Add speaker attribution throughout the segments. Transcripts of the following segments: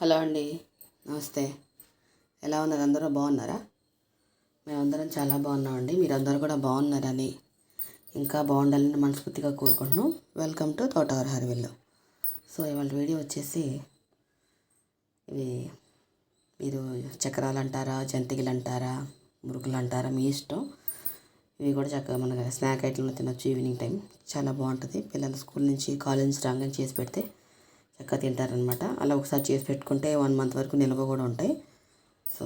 Speaker 1: Hello అండి. నమస్తే. ఎలా ఉన్నారు? అందరూ బాగున్నారా? మేమందరం చాలా బాగున్నామండి. మీరందరూ కూడా బాగున్నారని ఇంకా బాగుండాలని మనస్ఫూర్తిగా కోరుకుంటున్నాం. వెల్కమ్ టు తోటవర హరివిల్లు సో ఇవాళ వీడియో వచ్చేసి ఇవి మీరు చక్రాలు అంటారా జంతికలు అంటారా మురుగులు అంటారా మీ ఇష్టం. ఇవి కూడా చక్కగా మన స్నాక్ ఐటెంలో తినొచ్చు ఈవినింగ్ టైం. చాలా బాగుంటుంది. పిల్లలు స్కూల్ నుంచి కాలేజ్ నుంచి రాగానే చేసి పెడితే లెక్క తింటారనమాట అలా ఒకసారి చేసి పెట్టుకుంటే వన్ మంత్ వరకు నిల్వ కూడా ఉంటాయి. సో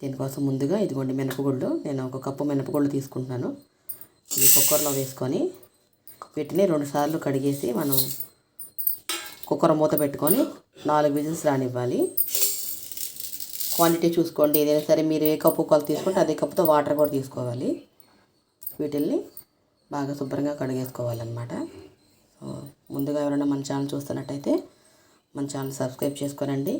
Speaker 1: దీనికోసం ముందుగా ఇదిగోండి మినపగుళ్ళు. నేను ఒక కప్పు మినపగుళ్ళు తీసుకుంటున్నాను. ఇది కుక్కర్లో వేసుకొని వీటిని రెండు సార్లు కడిగేసి మనం కుక్కర్ మూత పెట్టుకొని నాలుగు విజిల్స్ రానివ్వాలి. క్వాంటిటీ చూసుకోండి. ఏదైనా సరే మీరు ఏ కప్పు కొలత తీసుకుంటే అదే కప్పుతో వాటర్ కూడా తీసుకోవాలి. వీటిల్ని బాగా శుభ్రంగా కడిగేసుకోవాలన్నమాట. సో ముందుగా ఎవరైనా మన ఛానల్ చూస్తున్నట్టయితే మన ఛానల్ సబ్స్క్రైబ్ చేసుకోనండి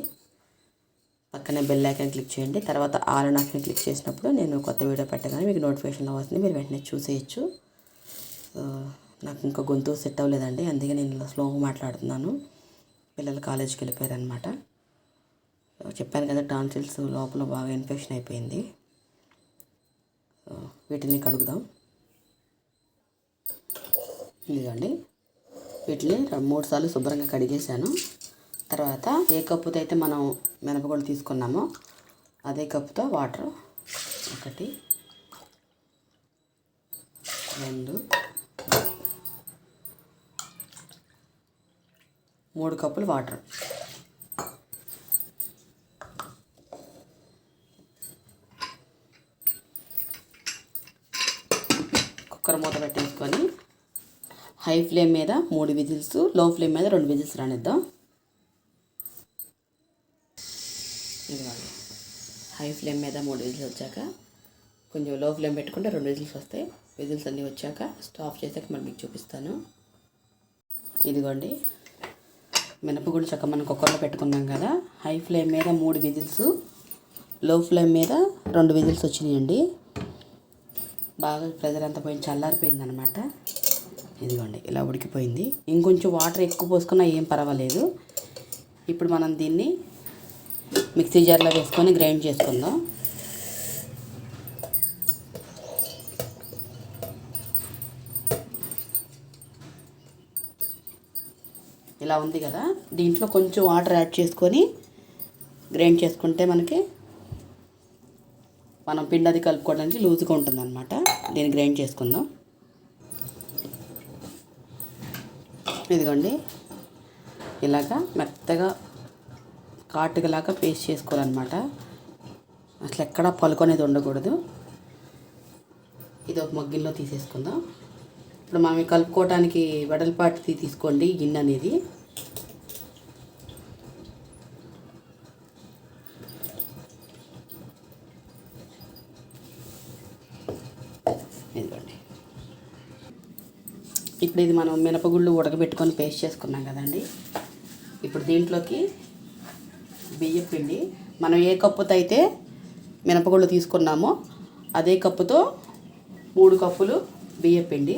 Speaker 1: పక్కనే బెల్ ఐకాన్ క్లిక్ చేయండి. తర్వాత ఆల్ అండ్ ఆప్షన్ క్లిక్ చేసినప్పుడు నేను కొత్త వీడియో పెట్టగానే మీకు నోటిఫికేషన్ వస్తుంది. మీరు వెంటనే చూసేయచ్చు. నాకు ఇంకా గొంతు సెట్ అవ్వలేదండి. అందుకే నేను స్లోగా మాట్లాడుతున్నాను. పిల్లలు కాలేజీకి వెళ్ళిపోయారనమాట చెప్పాను కదా టాన్సిల్స్ లోపల బాగా ఇన్ఫెక్షన్ అయిపోయింది. వీటిని కడుగుదాం. ఇదిగండి. వీటిని మూడు సార్లు శుభ్రంగా కడిగేశాను. తర్వాత ఏ కప్పుతో అయితే మనం మినపగుళ్ళు తీసుకున్నామో అదే కప్పుతో వాటర్ ఒకటి రెండు మూడు కప్పులు వాటర్. కుక్కర్ మూత పెట్టేసుకొని హై ఫ్లేమ్ మీద మూడు విజిల్స్లో ఫ్లేమ్ మీద రెండు విజిల్స్ రానిద్దాం. ఇదిగోండి. హై ఫ్లేమ్ మీద మూడు విజిల్స్ వచ్చాక కొంచెం లో ఫ్లేమ్ పెట్టుకుంటే రెండు విజిల్స్ వస్తాయి. విజిల్స్ అన్నీ వచ్చాక స్టాప్ చేసాక మళ్ళీ మీకు చూపిస్తాను. ఇదిగోండి. మినపగుళ్ళు చక్క మనం కుక్కర్లో పెట్టుకున్నాం కదా హై ఫ్లేమ్ మీద మూడు విజిల్స్లో ఫ్లేమ్ మీద రెండు విజిల్స్ వచ్చినాయండి. బాగా ప్రెజర్ అంతా పోయి చల్లారిపోయింది అనమాట ఇదిగోండి ఇలా ఉడికిపోయింది. ఇంకొంచెం వాటర్ ఎక్కువ పోసుకున్నా ఏం పర్వాలేదు. ఇప్పుడు మనం దీన్ని మిక్సీ జార్లో వేసుకొని గ్రైండ్ చేసుకుందాం. ఇలా ఉంది కదా దీంట్లో కొంచెం వాటర్ యాడ్ చేసుకొని గ్రైండ్ చేసుకుంటే మనకి మనం పిండి అది కలుపుకోవడానికి లూజ్గా ఉంటుంది అనమాట దీన్ని గ్రైండ్ చేసుకుందాం. ఇదిగోండి. ఇలాగా మెత్తగా కాటుకలాగా పేస్ట్ చేసుకోవాలన్నమాట. అసలు ఎక్కడా పలుకొనేది ఉండకూడదు. ఇది ఒక మగ్గిల్లో తీసేసుకుందాం. ఇప్పుడు మనం కలుపుకోవటానికి కలుపుకోవడానికి వెడల్పాటి తీసుకోండి గిన్నె అనేది ఇదిగోండి ఇప్పుడు ఇది మనం మినపగుళ్ళు ఉడకబెట్టుకొని పేస్ట్ చేసుకున్నాం కదండి. ఇప్పుడు దీంట్లోకి బియ్యం పిండి. మనం ఏ కప్పుతో అయితే మినపగుళ్ళు తీసుకున్నామో అదే కప్పుతో మూడు కప్పులు బియ్యం పిండి.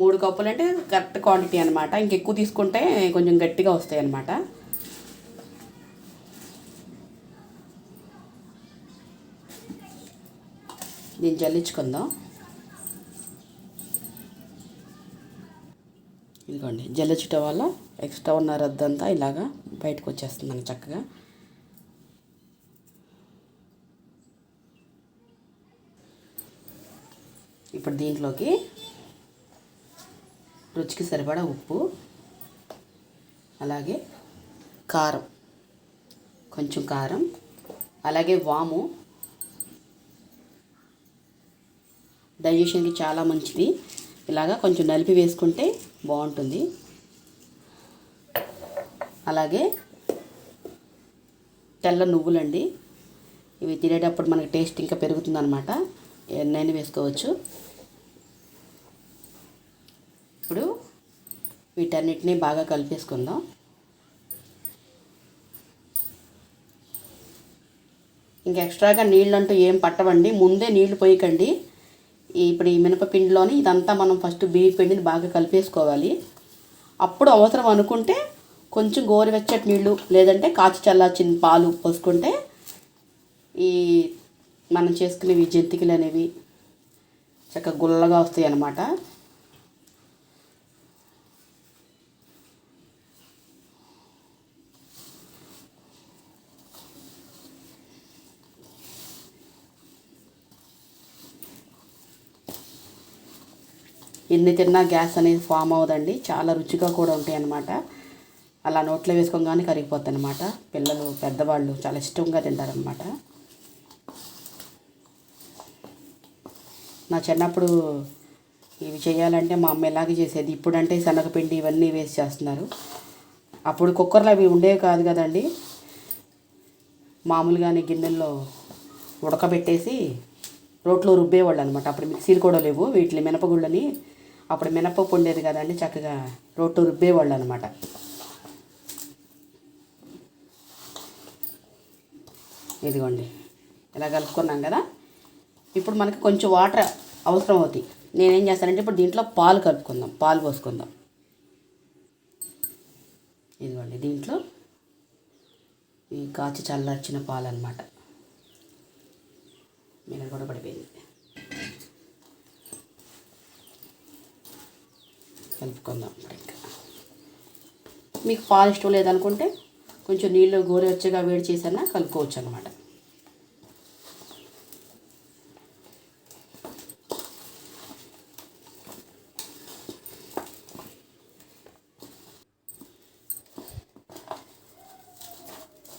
Speaker 1: మూడు కప్పులు అంటే కరెక్ట్ క్వాంటిటీ అనమాట ఇంకెక్కువ తీసుకుంటే కొంచెం గట్టిగా వస్తాయి అన్నమాట దీన్ని జల్లించుకుందాం. ఇదిగోండి జల్లించటం వల్ల ఎక్స్ట్రా ఉన్న రద్దంతా ఇలాగా బయటకు వచ్చేస్తుంది చక్కగా. ఇప్పుడు దీంట్లోకి రుచికి సరిపడా ఉప్పు అలాగే కారం కొంచెం కారం అలాగే వాము డైజెషన్కి చాలా మంచిది. ఇలాగా కొంచెం నలిపి వేసుకుంటే బాగుంటుంది. అలాగే తెల్ల నువ్వులండి. ఇవి తినేటప్పుడు మనకి టేస్ట్ ఇంకా పెరుగుతుంది అనమాట ఎన్నైనా వేసుకోవచ్చు. ఇప్పుడు వీటన్నిటిని బాగా కలిపేసుకుందాం. ఇంకా ఎక్స్ట్రాగా నీళ్ళు అంటూ ఏం పట్టవండి. ముందే నీళ్ళు పోయకండి. ఇప్పుడు ఈ మినపపిండిలోని ఇదంతా మనం ఫస్ట్ బియ్య పిండిని బాగా కలిపేసుకోవాలి. అప్పుడు అవసరం అనుకుంటే కొంచెం గోరువెచ్చటి నీళ్ళు లేదంటే కాచి చల్లార్చిన పాలు పోసుకుంటే ఈ మనం చేసుకునేవి జంతికలు అనేవి చక్కగా గుల్లగా వస్తాయి అన్నమాట ఎన్ని తిన్నా గ్యాస్ అనేది ఫామ్ అవ్వదండి. చాలా రుచిగా కూడా ఉంటాయి అన్నమాట. అలా నోట్లో వేసుకోగానే కరిగిపోతుంది అనమాట పిల్లలు పెద్దవాళ్ళు చాలా ఇష్టంగా తింటారనమాట నా చిన్నప్పుడు ఇవి చేయాలంటే మా అమ్మ ఎలాగే చేసేది. ఇప్పుడంటే శనగపిండి ఇవన్నీ వేసి చేస్తున్నారు. అప్పుడు కుక్కర్లు అవి ఉండేవి కాదు కదండి. మామూలుగానే గిన్నెల్లో ఉడకబెట్టేసి రోట్లో రుబ్బేవాళ్ళు అనమాట అప్పుడు మిక్సీలు కూడా లేవు. వీటిని మినపగుళ్ళని అప్పుడు మినపప్పు ఉండేది కదండి చక్కగా రొట్టు రుబ్బేవాళ్ళు అనమాట ఇదిగోండి ఇలా కలుపుకున్నాం కదా. ఇప్పుడు మనకి కొంచెం వాటర్ అవసరం అవుతాయి నేనేం చేస్తానంటే ఇప్పుడు దీంట్లో పాలు కలుపుకుందాం పాలు పోసుకుందాం. ఇదిగోండి దీంట్లో ఈ కాచి చల్లార్చిన పాలు అనమాట మీరు కూడా పడిపోయింది. కలుపుకుందాం. ఇప్పుడు మీకు పాలు ఇష్టం లేదనుకుంటే కొంచెం నీళ్ళు గోరువెచ్చగా వేడి చేసైనా కలుపుకోవచ్చు అనమాట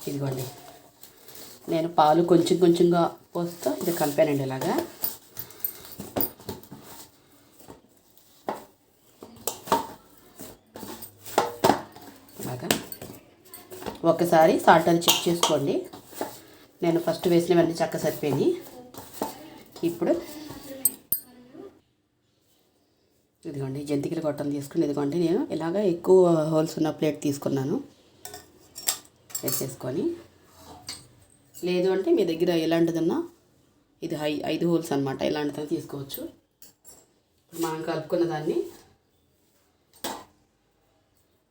Speaker 1: ఇదిగోండి. నేను పాలు కొంచెం కొంచెంగా పోస్తూ ఇది కలిపానండి ఇలాగా. ఒకసారి సాల్ట్ అది చెక్ చేసుకోండి. నేను ఫస్ట్ వేసినవన్నీ చక్క సరిపోయినాయి. ఇప్పుడు ఇదిగోండి జంతికలు గొట్టం తీసుకుని ఇదిగోండి నేను ఇలాగ ఎక్కువ హోల్స్ ఉన్న ప్లేట్ తీసుకున్నాను. వేసేసుకొని. లేదు అంటే మీ దగ్గర ఎలాంటిదన్నా ఇది హై ఐదు హోల్స్ అనమాట ఇలాంటిదన్నా తీసుకోవచ్చు. మనం కలుపుకున్న దాన్ని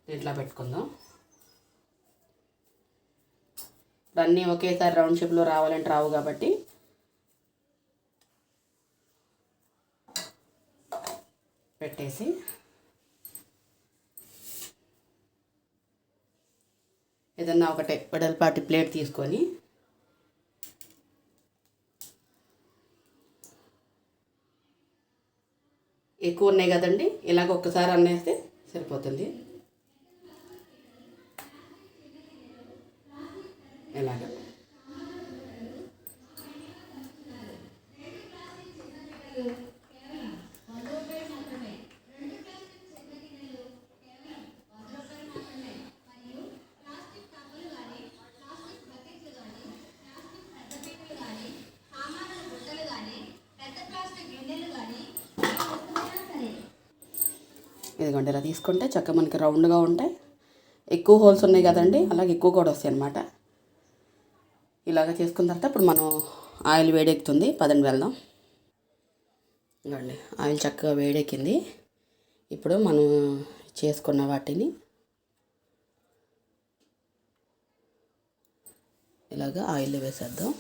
Speaker 1: దీంట్లో పెట్టుకుందాం. ఇప్పుడు అన్నీ ఒకేసారి రౌండ్ షేప్లో రావాలంటే రావు కాబట్టి. పెట్టేసి. ఏదన్నా ఒకటే వెడల్పాటి ప్లేట్ తీసుకొని. ఎక్కువ ఉన్నాయి కదండి ఇలాగ ఒక్కసారి అన్నేస్తే సరిపోతుంది. ఇలాగ ఇదిగోండి ఇలా తీసుకుంటే చక్క మనకి రౌండ్గా ఉంటాయి. ఎక్కువ హోల్స్ ఉన్నాయి కదండి అలాగే ఎక్కువ కూడా వస్తాయి అనమాట ఇలాగ చేసుకున్న తర్వాత ఇప్పుడు మనం ఆయిల్ వేడెక్కుతుంది. పదండి వెళ్దాం. ఇవ్వండి ఆయిల్ చక్కగా వేడెక్కింది. ఇప్పుడు మనం చేసుకున్న వాటిని ఇలాగ ఆయిల్ వేసేద్దాం.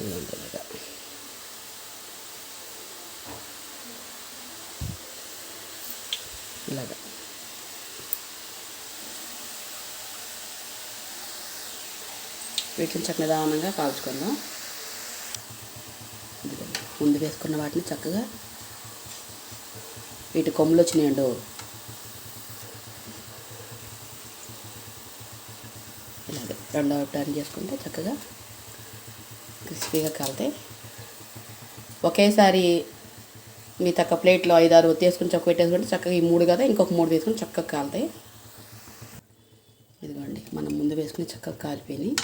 Speaker 1: ఇలాగ. ఇలాగా వీటిని చక్క నిదానంగా కాల్చుకుందాం. ముందు వేసుకున్న వాటిని చక్కగా వీటి కొమ్ములు వచ్చినాయండు ఇలాగే రెండవ టర్న్ చేసుకుంటే చక్కగా క్రిస్పీగా కాలుతాయి ఒకేసారి మీ తక్క ప్లేట్లో ఐదు ఆరు తీసుకుని చక్క పెట్టేసుకుంటే చక్కగా ఈ మూడు కదా ఇంకొక మూడు తీసుకుని చక్కగా కాలుతాయి. ఇదిగోండి మనం ముందు వేసుకుని చక్కగా కాలిపోయినాయి.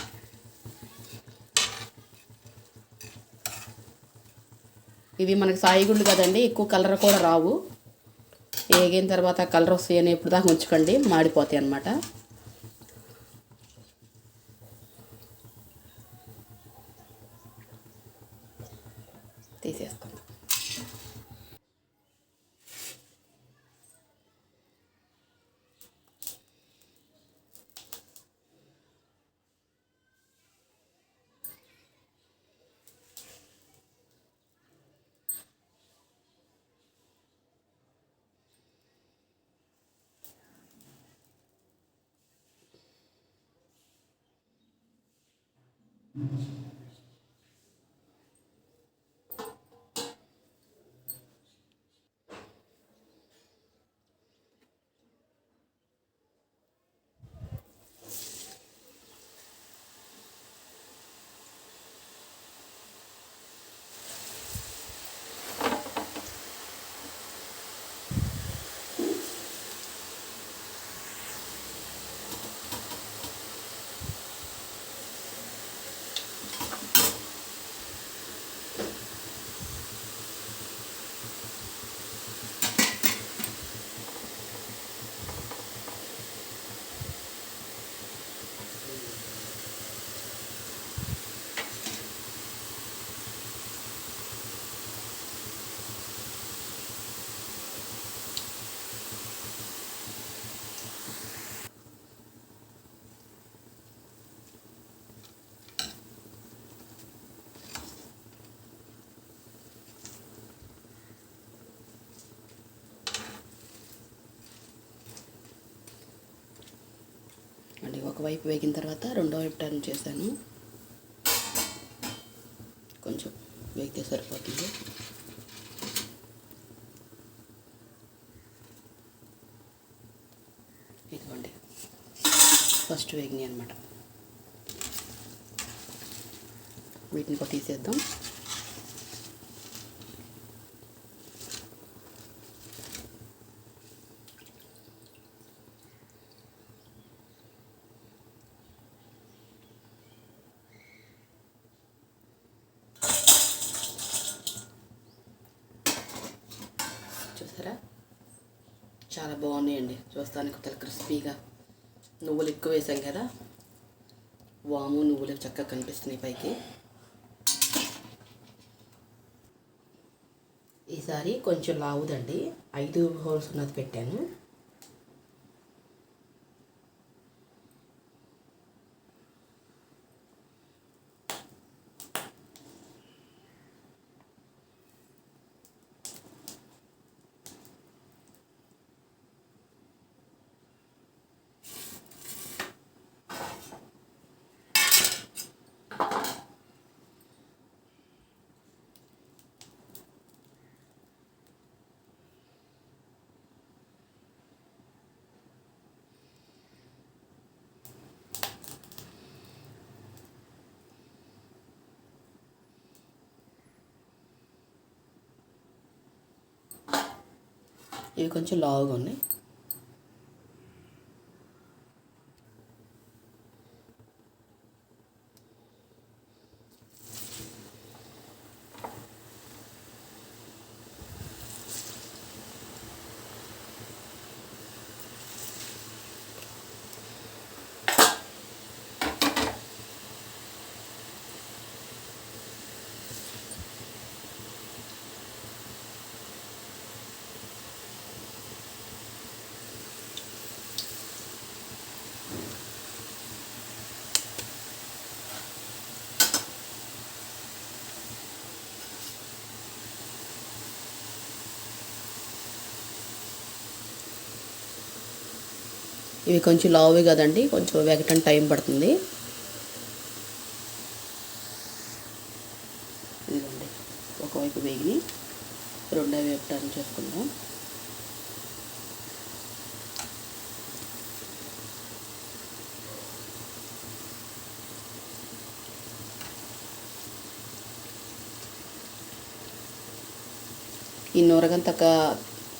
Speaker 1: ఇవి మనకి గుండు కదండి ఎక్కువ కలర్ కూడా రావు. వేగిన తర్వాత కలర్ వస్తాయి అని ఇప్పుడు దాకా ఉంచుకోండి మాడిపోతాయి అన్నమాట. తీసేస్తాం. అండి ఒకవైపు వేగిన తర్వాత రెండో వైపు టర్న్ చేశాను. కొంచెం వేగితే సరిపోతుంది. ఇదిగోండి. ఫస్ట్ వేగినాయి అనమాట వీటిని కూడా తీసేద్దాం చూసారా చాలా బాగున్నాయండి. చూస్తానికి చాలా క్రిస్పీగా నువ్వులు ఎక్కువ వేసాం కదా? వాము నువ్వులు చక్కగా కనిపిస్తున్నాయి పైకి. ఈసారి కొంచెం లావుదండి. ఐదు హోల్స్ ఉన్నది పెట్టాను. ఇవి కొంచెం లావుగా ఉన్నాయి. ఇవి కొంచెం లావే కదండి కొంచెం వేగటం టైం పడుతుంది. ఇదిగోండి ఒకవైపు వేగిని రెండో వైపు టర్న్ చేసుకుందాం. ఈ నూరగంతక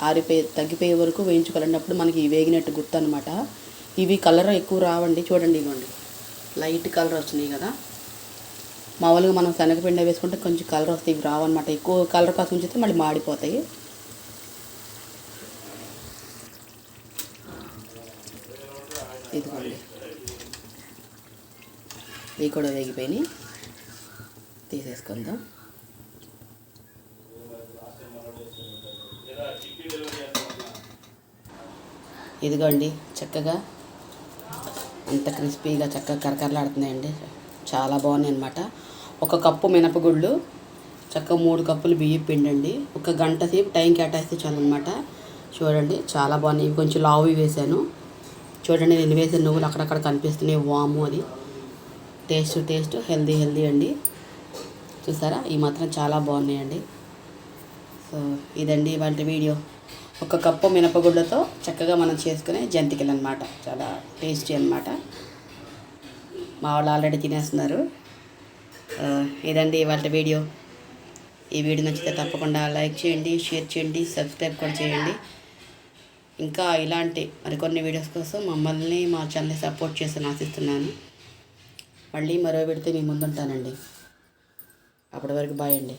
Speaker 1: ఆరిపోయి తగ్గిపోయే వరకు వేయించుకోవాలన్నప్పుడు మనకి వేగినట్టు గుర్తు అనమాట ఇవి కలర్ ఎక్కువ రావండి. చూడండి ఇవ్వండి లైట్ కలర్ వచ్చినాయి కదా. మామూలుగా మనం శనగపిండి వేసుకుంటే కొంచెం కలర్ వస్తాయి ఇవి రావన్నమాట. ఎక్కువ కలర్ కోసం ఉంచితే మళ్ళీ మాడిపోతాయి. ఇదిగోండి. ఇవి కూడా వేగిపోయినాయి. తీసేసుకుందాం. ఇదిగోండి చక్కగా అంత క్రిస్పీగా చక్కగా కరకరలాడుతున్నాయండి. చాలా బాగున్నాయి అనమాట ఒక కప్పు మినపగుళ్ళు చక్కగా మూడు కప్పులు బియ్యం పిండండి. ఒక గంట సేపు టైం కేటాయిస్తే చాలన్నమాట చూడండి చాలా బాగున్నాయి. కొంచెం లావు వేసాను చూడండి నేను వేసిన నువ్వులు అక్కడక్కడ కనిపిస్తున్నాయి. వాము అది. టేస్ట్ టేస్ట్ హెల్దీ హెల్దీ అండి. చూసారా? ఈ మాత్రం చాలా బాగున్నాయండి. సో ఇదండి ఇవాళ వీడియో. ఒక కప్పు మినపగుళ్ళతో చక్కగా మనం చేసుకునే జంతికలు అనమాట చాలా టేస్టీ అనమాట మా వాళ్ళు ఆల్రెడీ తినేస్తున్నారు. ఇదండి ఇవాళ వీడియో. ఈ వీడియో నచ్చితే తప్పకుండా లైక్ చేయండి షేర్ చేయండి సబ్స్క్రైబ్ కూడా చేయండి. ఇంకా ఇలాంటి మరికొన్ని వీడియోస్ కోసం మమ్మల్ని మా ఛానల్ని సపోర్ట్ చేసి ఆశిస్తున్నాను. మళ్ళీ మరో పెడితే మీ ముందుంటానండి. అప్పటి వరకు బాయ్ అండి.